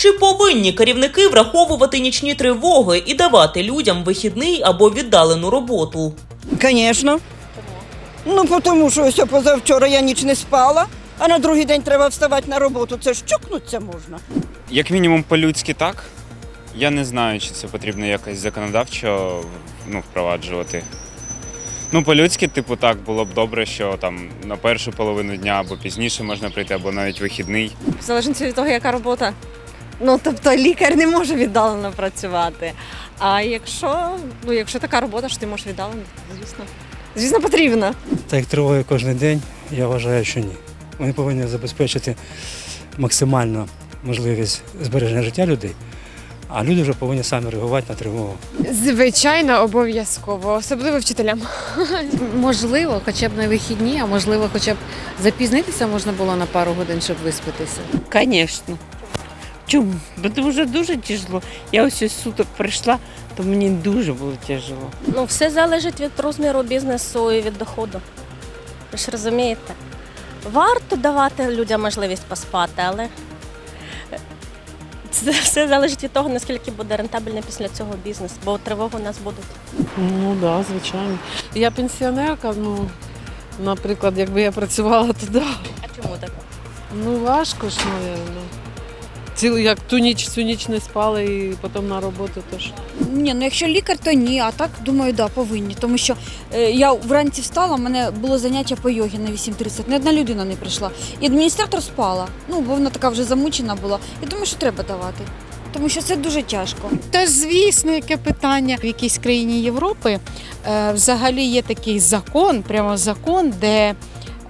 Чи повинні керівники враховувати нічні тривоги і давати людям вихідний або віддалену роботу? Звісно. Ну, тому що ось позавчора я ніч не спала, а на другий день треба вставати на роботу. Це ж чокнуться можна. Як мінімум по-людськи так. Я не знаю, чи це потрібно якось законодавчо ну, впроваджувати. Ну, по-людськи, типу, так, було б добре, що там на першу половину дня або пізніше можна прийти, або навіть вихідний. В залежності від того, яка робота. Ну, тобто лікар не може віддалено працювати. А якщо, ну, якщо така робота, що ти можеш віддалено, звісно. Звісно, потрібно. Так як триває кожен день, я вважаю, що ні. Вони повинні забезпечити максимальну можливість збереження життя людей, а люди вже повинні самі реагувати на тривогу. Звичайно, обов'язково, особливо вчителям. Можливо, хоча б на вихідні, а можливо, хоча б запізнитися можна було на пару годин, щоб виспатися. Звісно. Чому? Бо дуже дуже тяжело. Я ось ось суток прийшла, то мені дуже було тяжело. Ну, все залежить від розміру бізнесу і від доходу. Ви ж розумієте? Варто давати людям можливість поспати, але це все залежить від того, наскільки буде рентабельний після цього бізнес, бо тривоги у нас будуть. Ну так, да, звичайно. Я пенсіонерка, ну, наприклад, якби я працювала, то да. А чому так? Ну важко ж, мабуть. Цілу як ту ніч всю ніч не спала і потім на роботу теж. Ні, ну якщо лікар, то ні, а так думаю, да, повинні. Тому що е, я вранці встала, у мене було заняття по йогі на 8.30, ні одна людина не прийшла. І адміністратор спала. Ну, бо вона така вже замучена була. Я думаю, що треба давати. Тому що це дуже тяжко. Та звісно, яке питання в якійсь країні Європи е, взагалі є такий закон, прямо закон, де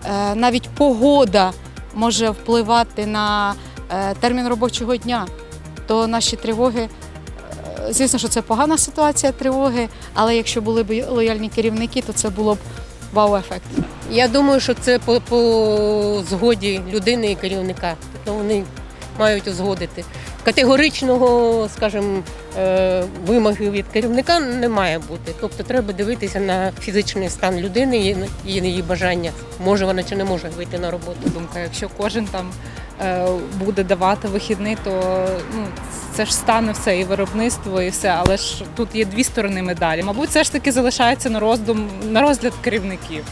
е, навіть погода може впливати на термін робочого дня. То наші тривоги, е, звісно, що це погана ситуація тривоги, але якщо були б лояльні керівники, то це було б вау-ефект. Я думаю, що це по, по згоді людини і керівника. Тобто вони мають узгодити. Категоричного, скажімо, е, вимоги від керівника не має бути. Тобто треба дивитися на фізичний стан людини і її бажання, може вона чи не може вийти на роботу. думка. Якщо кожен там е, буде давати вихідний, то ну це ж стане все і виробництво, і все. Але ж тут є дві сторони медалі. Мабуть, все ж таки залишається на роздум на розгляд керівників.